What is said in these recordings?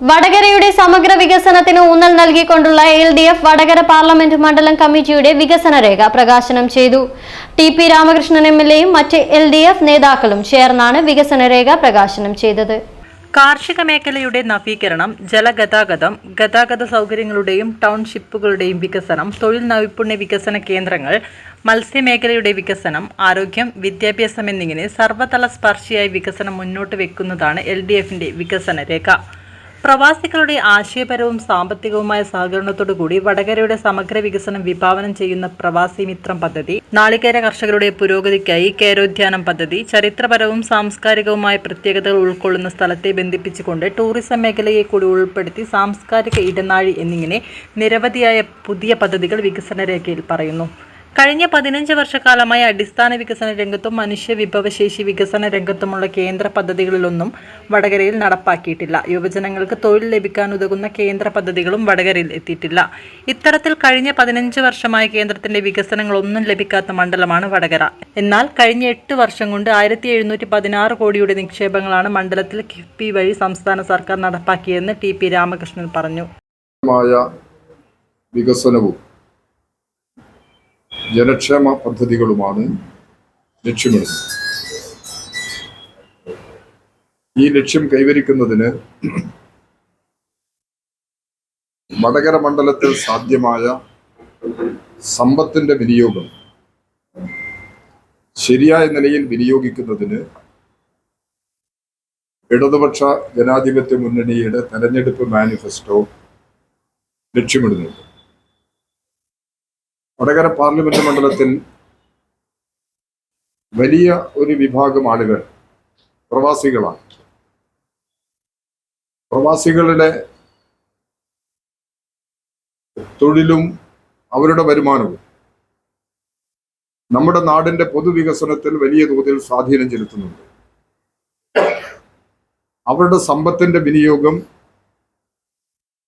വടകരയുടെ സമഗ്ര വികസനത്തിന് ഊന്നൽ നൽകിക്കൊണ്ടുള്ള L D F Vadakara parliament മണ്ഡലം കമ്മിറ്റിയുടെ വികസന രേഖ പ്രകാശനം ചെയ്തു. T P Ramakrishnan M L എയും മറ്റ് എൽ ഡി എഫ് നേതാക്കളും ചേർന്നാണ് വികസന രേഖ പ്രകാശനം ചെയ്തത്. കാർഷിക മേഖലയുടെ നവീകരണം ജലഗതാഗതം ഗതാഗത സൗകര്യങ്ങളുടെയും ടൗൺഷിപ്പുകളുടെയും വികസനം തൊഴിൽ നൈപുണ്യ വികസന കേന്ദ്രങ്ങൾ മത്സ്യമേഖലയുടെ വികസനം ആരോഗ്യം വിദ്യാഭ്യാസം എന്നിങ്ങനെ സർവതല സ്പർശിയായി വികസനം മുന്നോട്ട് വെക്കുന്നതാണ് എൽ ഡി എഫിന്റെ വികസന രേഖ. പ്രവാസികളുടെ ആശയപരവും സാമ്പത്തികവുമായ സഹകരണത്തോടുകൂടി വടകരയുടെ സമഗ്ര വികസനം വിഭാവനം ചെയ്യുന്ന പ്രവാസി മിത്രം പദ്ധതി നാളികേര കർഷകരുടെ പുരോഗതിക്കായി കേരോദ്യാനം പദ്ധതി ചരിത്രപരവും സാംസ്കാരികവുമായ പ്രത്യേകതകൾ ഉൾക്കൊള്ളുന്ന സ്ഥലത്തെ ബന്ധിപ്പിച്ചുകൊണ്ട് ടൂറിസം മേഖലയെ കൂടി ഉൾപ്പെടുത്തി സാംസ്കാരിക ഇടനാഴി എന്നിങ്ങനെ നിരവധിയായ പുതിയ പദ്ധതികൾ വികസന രേഖയിൽ പറയുന്നു. കഴിഞ്ഞ പതിനഞ്ച് വർഷക്കാലമായി അടിസ്ഥാന വികസന രംഗത്തും മനുഷ്യ വിഭവശേഷി വികസന രംഗത്തുമുള്ള കേന്ദ്ര പദ്ധതികളിലൊന്നും വടകരയിൽ നടപ്പാക്കിയിട്ടില്ല. യുവജനങ്ങൾക്ക് തൊഴിൽ ലഭിക്കാൻ ഉതകുന്ന കേന്ദ്ര പദ്ധതികളും വടകരയിൽ എത്തിയിട്ടില്ല. ഇത്തരത്തിൽ കഴിഞ്ഞ പതിനഞ്ച് വർഷമായി കേന്ദ്രത്തിന്റെ വികസനങ്ങളൊന്നും ലഭിക്കാത്ത മണ്ഡലമാണ് വടകര. എന്നാൽ കഴിഞ്ഞ എട്ട് വർഷം കൊണ്ട് ആയിരത്തി എഴുന്നൂറ്റി പതിനാറ് കോടിയുടെ നിക്ഷേപങ്ങളാണ് മണ്ഡലത്തിൽ കിഫ്ബി വഴി സംസ്ഥാന സർക്കാർ നടപ്പാക്കിയതെന്ന് ടി പി രാമകൃഷ്ണൻ പറഞ്ഞു. വികസനവും ജനക്ഷേമ പദ്ധതികളുമാണ് ലക്ഷ്യമിടുന്നത് ഈ ലക്ഷ്യം കൈവരിക്കുന്നതിന് വടകര മണ്ഡലത്തിൽ സാധ്യമായ സമ്പത്തിന്റെ വിനിയോഗം ശരിയായ നിലയിൽ വിനിയോഗിക്കുന്നതിന് ഇടതുപക്ഷ ജനാധിപത്യ മുന്നണിയുടെ തെരഞ്ഞെടുപ്പ് മാനിഫെസ്റ്റോ ലക്ഷ്യമിടുന്നുണ്ട്. വടകര പാർലമെന്റ് മണ്ഡലത്തിൽ വലിയ ഒരു വിഭാഗം ആളുകൾ പ്രവാസികളാണ്. പ്രവാസികളുടെ തൊഴിലും അവരുടെ വരുമാനവും നമ്മുടെ നാടിന്റെ പൊതുവികസനത്തിൽ വലിയ തോതിൽ സ്വാധീനം ചെലുത്തുന്നുണ്ട്. അവരുടെ സമ്പത്തിന്റെ വിനിയോഗം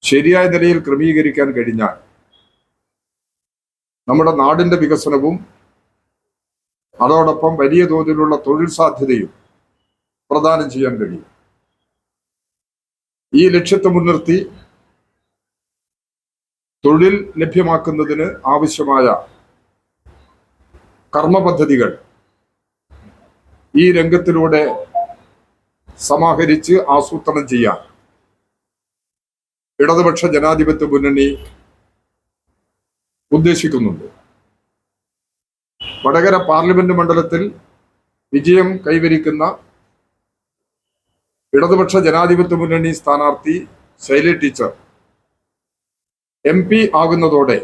ശരിയായ നിലയിൽ ക്രമീകരിക്കാൻ കഴിഞ്ഞാൽ നമ്മുടെ നാടിന്റെ വികസനവും അതോടൊപ്പം വലിയ തോതിലുള്ള തൊഴിൽ സാധ്യതയും പ്രദാനം ചെയ്യാൻ കഴിയും. ഈ ലക്ഷ്യത്തെ മുൻനിർത്തി തൊഴിൽ ലഭ്യമാക്കുന്നതിന് ആവശ്യമായ കർമ്മ പദ്ധതികൾ ഈ രംഗത്തിലൂടെ സമാഹരിച്ച് ആസൂത്രണം ചെയ്യാൻ ഇടതുപക്ഷ ജനാധിപത്യ മുന്നണി ഉദ്ദേശിക്കുന്നുണ്ട്. വടകര പാർലമെന്റ് മണ്ഡലത്തിൽ വിജയം കൈവരിക്കുന്ന ഇടതുപക്ഷ ജനാധിപത്യ മുന്നണി സ്ഥാനാർത്ഥി ശൈല ടീച്ചർ എം പി ആകുന്നതോടെ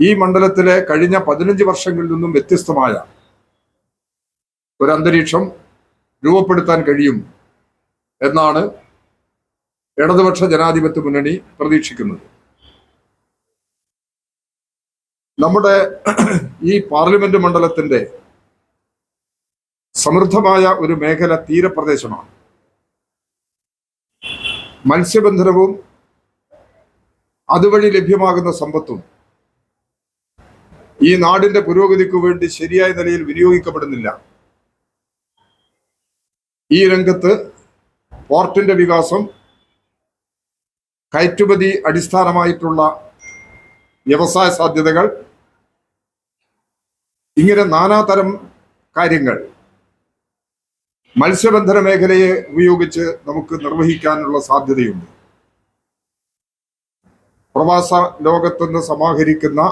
ഈ മണ്ഡലത്തിലെ കഴിഞ്ഞ പതിനഞ്ച് വർഷങ്ങളിൽ നിന്നും വ്യത്യസ്തമായ ഒരന്തരീക്ഷം രൂപപ്പെടുത്താൻ കഴിയും എന്നാണ് ഇടതുപക്ഷ ജനാധിപത്യ മുന്നണി പ്രതീക്ഷിക്കുന്നത്. നമ്മുടെ ഈ പാർലമെന്റ് മണ്ഡലത്തിന്റെ സമൃദ്ധമായ ഒരു മേഖല തീരപ്രദേശമാണ്. മത്സ്യബന്ധനവും അതുവഴി ലഭ്യമാകുന്ന സമ്പത്തും ഈ നാടിന്റെ പുരോഗതിക്കു വേണ്ടി ശരിയായ നിലയിൽ വിനിയോഗിക്കപ്പെടുന്നില്ല. ഈ രംഗത്ത് പോർട്ടിന്റെ വികാസം കയറ്റുമതി അടിസ്ഥാനമായിട്ടുള്ള വ്യവസായ സാധ്യതകൾ ഇങ്ങനെ നാനാതരം കാര്യങ്ങൾ. മത്സ്യബന്ധന മേഖലയെ ഉപയോഗിച്ച് നമുക്ക് നിർവഹിക്കാനുള്ള സാധ്യതയുണ്ട്. പ്രവാസ ലോകത്തുനിന്ന് സമാഹരിക്കുന്ന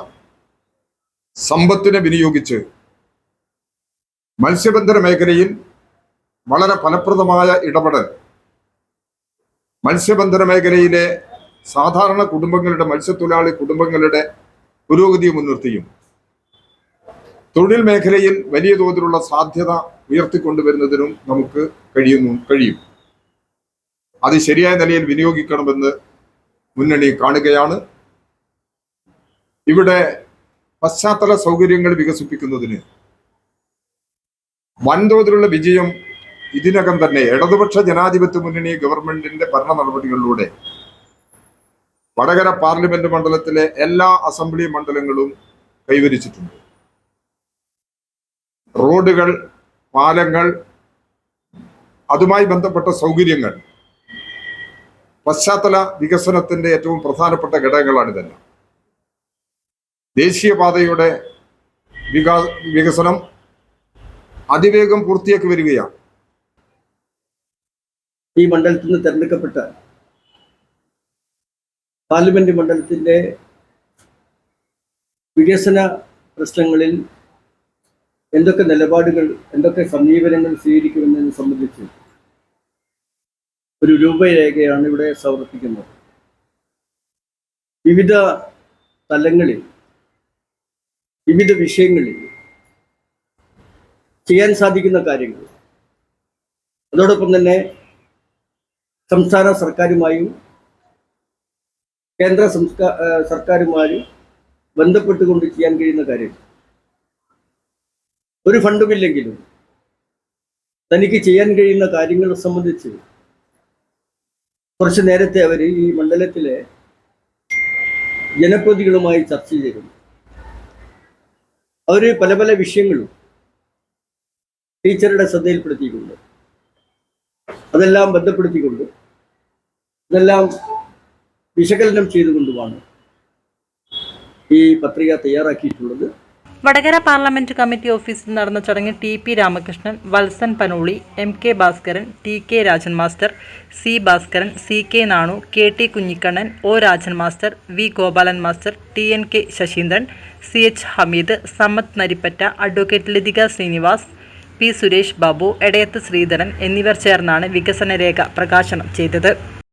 സമ്പത്തിനെ വിനിയോഗിച്ച് മത്സ്യബന്ധന മേഖലയിൽ വളരെ ഫലപ്രദമായ ഇടപെടൽ മത്സ്യബന്ധന മേഖലയിലെ സാധാരണ കുടുംബങ്ങളുടെ മത്സ്യത്തൊഴിലാളി കുടുംബങ്ങളുടെ പുരോഗതിയെ മുൻനിർത്തിയും. തൊഴിൽ മേഖലയിൽ വലിയ തോതിലുള്ള സാധ്യത ഉയർത്തിക്കൊണ്ടുവരുന്നതിനും നമുക്ക് കഴിയുന്നു കഴിയും. അത് ശരിയായ നിലയിൽ വിനിയോഗിക്കണമെന്ന് മുന്നണി കാണുകയാണ്. ഇവിടെ പശ്ചാത്തല സൗകര്യങ്ങൾ വികസിപ്പിക്കുന്നതിന് വൻതോതിലുള്ള വിജയം ഇതിനകം തന്നെ. ഇടതുപക്ഷ ജനാധിപത്യ മുന്നണി ഗവൺമെന്റിന്റെ ഭരണ നടപടികളിലൂടെ വടകര പാർലമെന്റ് മണ്ഡലത്തിലെ എല്ലാ അസംബ്ലി മണ്ഡലങ്ങളും കൈവരിച്ചിട്ടുണ്ട്. റോഡുകൾ പാലങ്ങൾ അതുമായി ബന്ധപ്പെട്ട സൗകര്യങ്ങൾ പശ്ചാത്തല വികസനത്തിന്റെ ഏറ്റവും പ്രധാനപ്പെട്ട ഘടകങ്ങളാണ് ഇതെല്ലാം. ദേശീയപാതയുടെ വികാ വികസനം അതിവേഗം പൂർത്തിയാക്കി വരികയാണ്. ഈ മണ്ഡലത്തിൽ നിന്ന് തെരഞ്ഞെടുക്കപ്പെട്ട പാർലമെന്റ് മണ്ഡലത്തിന്റെ വികസന പ്രശ്നങ്ങളിൽ എന്തൊക്കെ നിലപാടുകൾ എന്തൊക്കെ സമീപനങ്ങൾ സ്വീകരിക്കുമെന്നതിനെ സംബന്ധിച്ച് ഒരു രൂപരേഖയാണ് ഇവിടെ സമർപ്പിക്കുന്നത്. വിവിധ തലങ്ങളിൽ വിവിധ വിഷയങ്ങളിൽ ചെയ്യാൻ സാധിക്കുന്ന കാര്യങ്ങൾ. അതോടൊപ്പം തന്നെ സംസ്ഥാന സർക്കാരുമായും കേന്ദ്ര സംസ്കാ സർക്കാരുമായി ബന്ധപ്പെട്ടുകൊണ്ട് ചെയ്യാൻ കഴിയുന്ന കാര്യം. ഒരു ഫണ്ടുമില്ലെങ്കിലും തനിക്ക് ചെയ്യാൻ കഴിയുന്ന കാര്യങ്ങളെ സംബന്ധിച്ച് കുറച്ച് നേരത്തെ അവർ ഈ മണ്ഡലത്തിലെ ജനപ്രതികളുമായി ചർച്ച ചെയ്തു. അവർ പല പല വിഷയങ്ങളും ടീച്ചറുടെ ശ്രദ്ധയിൽപ്പെടുത്തിയിട്ടുണ്ട്. അതെല്ലാം ബന്ധപ്പെടുത്തിക്കൊണ്ട് ഇതെല്ലാം വിശകലനം ചെയ്തുകൊണ്ടുമാണ് ഈ പത്രിക തയ്യാറാക്കിയിട്ടുള്ളത്. വടകര പാർലമെന്റ് കമ്മിറ്റി ഓഫീസിൽ നടന്ന ചടങ്ങിൽ T P Ramakrishnan Valsan Panoli M K Bhaskaran T K Rajan master C Bhaskaran C K Nanu K T Kunhikannan O Rajan master V Gopalan master T N K Sasheendran C H Hameed Sammath Narippatta advocate Lathika Sreenivas P Suresh Babu Edayath Sreedharan എന്നിവർ ചേർന്നാണ് വികസന രേഖ പ്രകാശനം ചെയ്തത്.